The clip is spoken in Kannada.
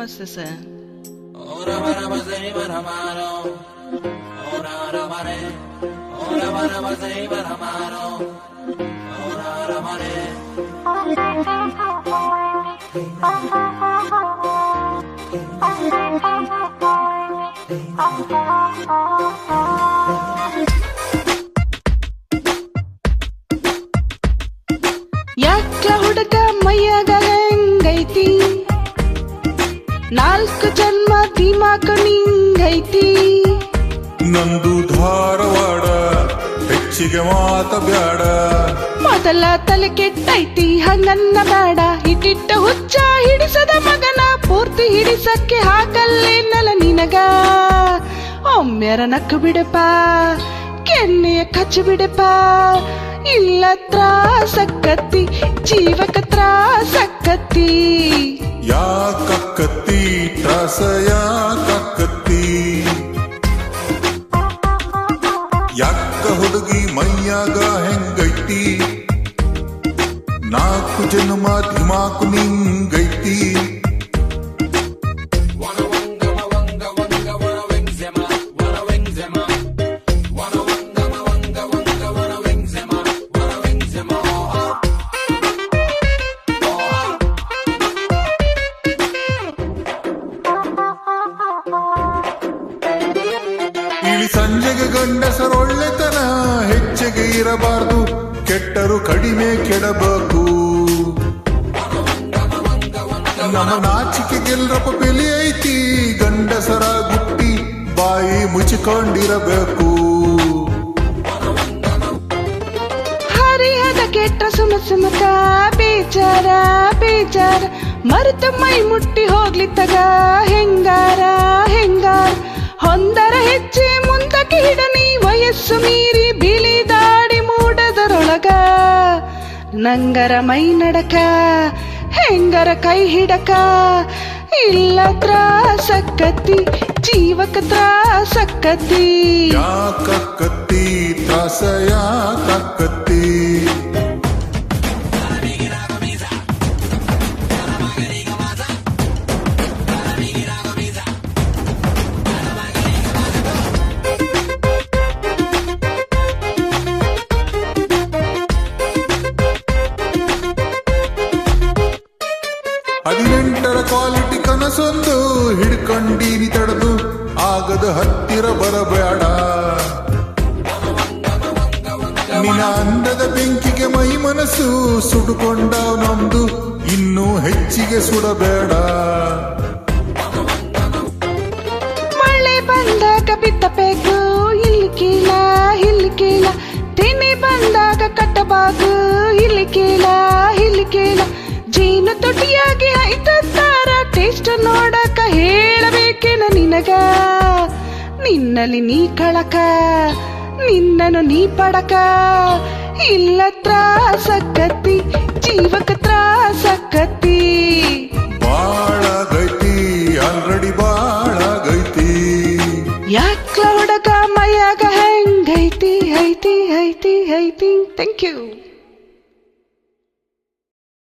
ನಮಸ್ತೆ ಸರ್ ಯಾಕ ಹುಡುಗ ಮೈಯಾಗ ಹೆಂಗೈತಿ ನಾಲ್ಕು ಜನ್ಮ ದಿಮಾಕ ನಿಂಗೈತಿ ನಂದು ಧಾರವಾಡ ಹೆಚ್ಚಿಗೆ ಮಾತ ಬ್ಯಾಡ. ಮೊದಲ ತಲೆ ಕೆಟ್ಟೈತಿ ಹಂಗನ್ನ ಬೇಡ ಹಿಟ್ಟಿಟ್ಟ ಹುಚ್ಚ ಹಿಡಿಸದ ಮಗನ ಪೂರ್ತಿ ಹಿಡಿಸಕ್ಕೆ ಹಾಕಲ್ಲೇನಲ್ಲ ನಿನಗ. ಒಮ್ಮೆರ ನಕ್ಕು ಬಿಡಪ್ಪ ಕೆನ್ನೆಯ ಕಚ್ಚು ಬಿಡಪ್ಪ. ಇಲ್ಲ ತ್ರಾಸಕ್ಕತ್ತಿ ಜೀವಕ ತ್ರಾಸಕ್ಕತ್ತಿ. ಯಾಕಕ್ಕತ್ತಿ? ತ್ರಾಸ ಯಾಕಕ್ಕತ್ತಿ ಯಾಕ ಹುಡುಗಿ ಮೈಯಾಗ ಹೆಂಗೈತಿ? ನಾಲ್ಕು ಜನ್ಮ ದಿಮಾಕು ನಿಂಗೈತಿ ಗಂಡಸರೊಳ್ಳೆತನ ಹೆಚ್ಚಿಗೆ ಇರಬಾರದು, ಕೆಟ್ಟರು ಕಡಿಮೆ ಕೆಡಬೇಕು. ನಮ್ಮ ನಾಚಿಕೆಗೆಲ್ಲರಪ್ಪ ಬೆಲೆ ಐತಿ, ಗಂಡಸರ ಗುಟ್ಟಿ ಬಾಯಿ ಮುಚ್ಚಿಕೊಂಡಿರಬೇಕು. ಹರಿಯದ ಕೆಟ್ಟ ಸುಮ ಸುಮಕ ಬೇಜಾರ ಬೇಜಾರ, ಮರೆತ ಮೈ ಮುಟ್ಟಿ ಹೋಗ್ಲಿತ್ತಗ ಹೆಂಗಾರ ಹೆಂಗಾರ ಹೊಂದರ ಹೆಚ್ಚೆ ನಂಗರ ಮೈ ನಡಕ ಹೆಂಗರ ಕೈ ಹಿಡಕ ಇಲ್ಲ ತ್ರಾಸಕ್ಕತ್ತಿ ಜೀವಕ ತ್ರಾಸಕ್ಕತ್ತಿ ಯಾಕಕ್ಕತ್ತಿ ತ್ರಾಸ ಯಾಕಕ್ಕತ್ತಿ ಕನಸೊಂದು ಹಿಡ್ಕೊಂಡೀನಿ ತಡೆದು, ಆಗದ ಹತ್ತಿರ ಬರಬೇಡ. ನಿನ್ನ ಅಂದದ ಬೆಂಕಿಗೆ ಮೈ ಮನಸ್ಸು ಸುಡುಕೊಂಡ ನಮ್ದು, ಇನ್ನೂ ಹೆಚ್ಚಿಗೆ ಸುಡಬೇಡ. ಮಳೆ ಬಂದಾಗ ಬಿತ್ತಬೇಕು ಇಲ್ಲಿ ಕೀಲ ಇಲ್ಲಿ ಕೀಲ. ತಿನಿ ಬಂದಾಗ ಕಟ್ಟಬಾಗು ಇಲ್ಲಿ ಕೀಲ ಇಲ್ಲಿ ಕೀಲ. ಜೀನು ತುಟಿಯಾಗಿ ಐತಾರ ಟೇಸ್ಟ್ ನೋಡಕ ಹೇಳಬೇಕೇನ ನಿನಗ? ನಿನ್ನಲ್ಲಿ ನೀ ಕಳಕ ನಿನ್ನನು ನೀ ಪಡಕ. ಇಲ್ಲ ತ್ರಾಸಕತ್ತಿ ಜೀವಕ ತ್ರಾಸಕತ್ತಿ ಬಾಳ ಗೈತಿ ಆಲ್ರೆಡಿ ಬಾಳಗೈತಿ ಯಾಕ್ಲ ಹುಡುಗ ಮೈಯಾಗ ಹೆಂಗೈತಿ ಐತಿ ಐತಿ ಐತಿ ಥ್ಯಾಂಕ್ ಯು